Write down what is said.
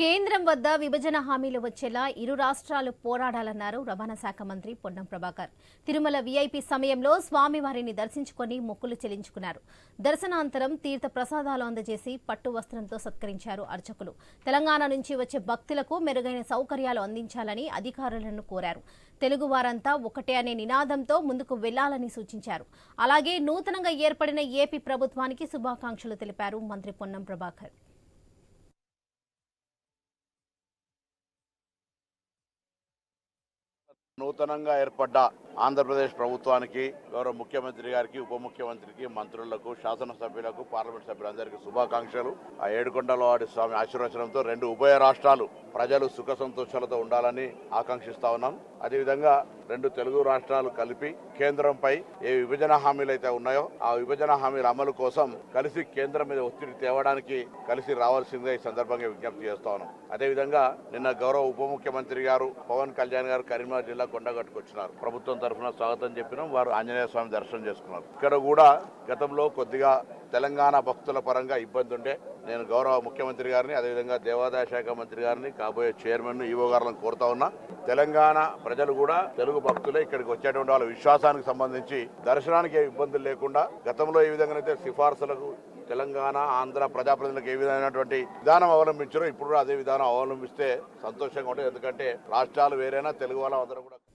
కేంద్రం వద్ద విభజన హామీలు వచ్చేలా ఇరు రాష్ట్రాలు పోరాడాలన్నారు రవాణా శాఖ మంత్రి పొన్నం ప్రభాకర్. తిరుమల వీఐపీ సమయంలో స్వామివారిని దర్శించుకొని మొక్కులు చెల్లించుకున్నారు. దర్శనాంతరం తీర్థ ప్రసాదాలు అందజేసి పట్టు వస్త్రంతో సత్కరించారు అర్చకులు. తెలంగాణ నుంచి వచ్చే భక్తులకు మెరుగైన సౌకర్యాలు అందించాలని అధికారులను కోరారు. తెలుగు వారంతా ఒకటే అనే నినాదంతో ముందుకు వెళ్ళాలని సూచించారు. అలాగే నూతనంగా ఏర్పడిన ఏపీ ప్రభుత్వానికి శుభాకాంక్షలు తెలిపారు మంత్రి పొన్నం ప్రభాకర్. నూతనంగా ఏర్పడ్డ. ఆంధ్రప్రదేశ్ ప్రభుత్వానికి గౌరవ ముఖ్యమంత్రి గారికి ఉప ముఖ్యమంత్రికి మంత్రులకు శాసనసభ్యులకు పార్లమెంట్ సభ్యులందరికీ శుభాకాంక్షలు. ఆ ఏడుకొండలవాడి స్వామి ఆశీర్వచనంతో రెండు ఉభయ రాష్ట్రాలు ప్రజలు సుఖ సంతోషాలతో ఉండాలని ఆకాంక్షిస్తా ఉన్నాం. అదేవిధంగా రెండు తెలుగు రాష్ట్రాలు కలిపి కేంద్రంపై ఏ విభజన హామీలు అయితే ఉన్నాయో ఆ విభజన హామీల అమలు కోసం కలిసి కేంద్రం మీద ఒత్తిడి తేవడానికి కలిసి రావాల్సిందిగా ఈ సందర్భంగా విజ్ఞప్తి చేస్తా ఉన్నాం. అదేవిధంగా నిన్న గౌరవ ఉప ముఖ్యమంత్రి గారు పవన్ కళ్యాణ్ గారు కరీంనగర్ జిల్లా కొండగట్టుకు వచ్చినారు. ప్రభుత్వం తరఫున స్వాగతం చెప్పినాం. వారు ఆంజనేయ స్వామి దర్శనం చేసుకున్నారు. ఇక్కడ కూడా గతంలో కొద్దిగా తెలంగాణ భక్తుల పరంగా ఇబ్బంది ఉండే నేను గౌరవ ముఖ్యమంత్రి గారిని అదేవిధంగా దేవాదాయ శాఖ మంత్రి గారిని కాబోయే చైర్మన్ ఈవో గారిని కోరుతా ఉన్నా. తెలంగాణ ప్రజలు కూడా తెలుగు భక్తులే ఇక్కడికి వచ్చేటువంటి వాళ్ళ విశ్వాసానికి సంబంధించి దర్శనానికి ఏ ఇబ్బందులు లేకుండా గతంలో ఏ విధంగానైతే సిఫార్సులకు తెలంగాణ ఆంధ్ర ప్రజాప్రతినిధులకు ఏ విధమైనటువంటి విధానం అవలంబించారో ఇప్పుడు అదే విధానం అవలంబిస్తే సంతోషంగా ఉంటుంది. ఎందుకంటే రాష్ట్రాలు వేరైనా తెలుగు వాళ్ళందరూ కూడా